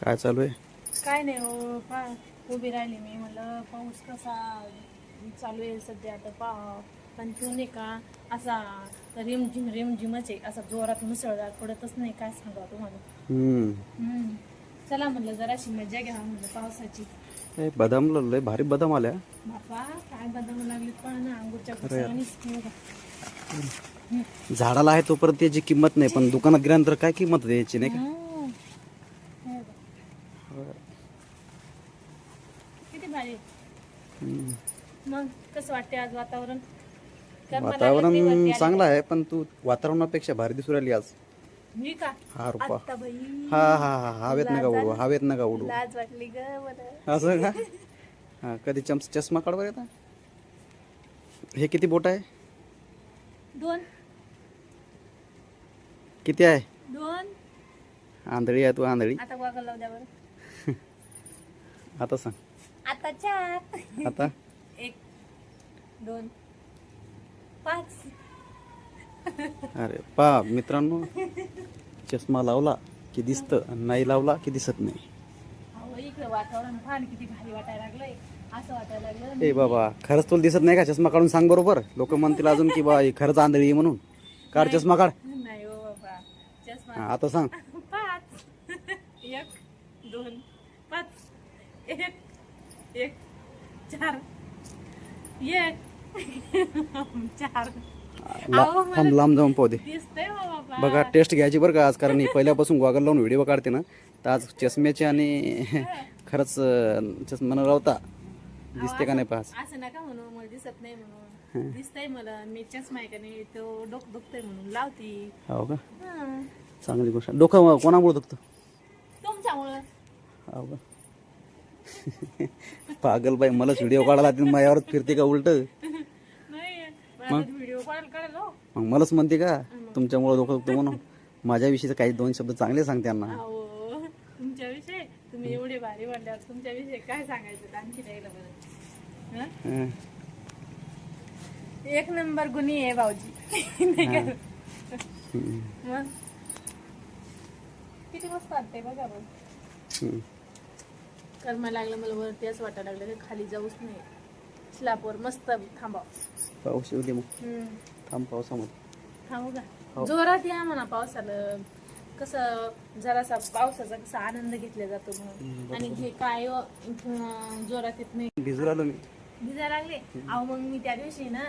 काय चालू आहे? काय नाही हो पा उभी राहिली मी. म्हणलं पाऊस कसा चालू आहे सध्या? आता पा पण तो नाही का? असा रिमझिम रिमझिमच आहे. असा जोरात मुसळधार पडतच नाही. काय सांगा तुम्हाला? हम्म. हम्म. चला म्हणलं जराशी मजा घ्या म्हणलं पावसाची. ए, बदाम लय भारी बदाम आल्या. बापा काय बदलू लागले पण ना अंगूरच्या झाडाला आहे तोपर्यंत त्याची किंमत नाही पण दुकानात गेल्यानंतर काय किंमत द्यायची नाही का? भारी हम्म. मग कसं वाटते आज वातावरण? वातावरण चांगलं आहे पण तू वातावरणापेक्षा भारी दिसू राहिली आज. मी का? हा रुपा. हा हा हा हवेत नका उडू हवेत नका उडू. लाज वाटली ग मला. असं का? हा कधी चम्स चष्मा काढ बरं येता हे किती बोट आहे? दोन. किती आहे? दोन. आंधळी आहे तू आंधळी. वागल आता सांग. आता चार. आता? एक दोन पाच. अरे पा मित्रांनो चष्मा लावला की दिसतं नाही लावला की दिसत नाही. अहो इकडे वातावरण फान किती भारी वाटायला लागलंय. असं वाटायला लागलं ए बाबा खरंच तुला दिसत नाही का? चष्मा काढून सांग बरोबर. लोक म्हणतील अजून की बा ही खरंच आंधळी आहे म्हणून. काढ चष्मा काढ. नाही बाबा. चष्मा हा, आता सांग. पाच. एक दोन पाच. एक एक चार. एक. चार. ला- अहो, मला थांब लांब जाऊन पाहू दे. दिसतंय हो बाबा. बघा टेस्ट घ्यायची बरं का आज कारण ही पहिल्यापासून गॉगल लावून व्हिडिओ काढते ना. तर आज चष्म्याचे आणि खरंच अं, चष्मा न लावता दिसते का नाही पास असं नका म्हणू मला दिसत नाही म्हणून. दिसतंय मला मी चष्मा आहे का नाही तो डोकं दुखतंय म्हणून लावती. हो का? हं. चांगली गोष्ट डोकं कोणामुळे दुखतं? तुमच्यामुळं. हो का? पागल बाई मलाच व्हिडिओ काढायला माझ्यावरच फिरते का उलट? मग? मलाच म्हणते का तुमच्यामुळे डोकं दुखतं म्हणून. माझ्याविषयीचे काही दोन शब्द चांगले सांग त्यांना. तुमच्याविषयी? तुम्ही एवढे भारी म्हणल्यावर तुमच्याविषयी काय सांगायचं आणखी. एक नंबर गुन्हे आहे भाऊजी. नाही किती मस्त वाटते बघा बघ. कर्मा लागलं मला वरती असं वाटायला लागलं की खाली जाऊच नाही. स्लॅपवर मस्त थांबाव. पाऊस येऊ दे मग. हम्म. थांब पावसामध्ये थांबू का? हो. जोरात या म्हणा पावसाला कसं जरासा पावसाचा कसा आनंद घेतला जातो म्हणून. आणि हे काय अं, जोरात येत नाही. भिजू राहिलो मी. भिजायला लागले? अहो मग मी त्या दिवशी ना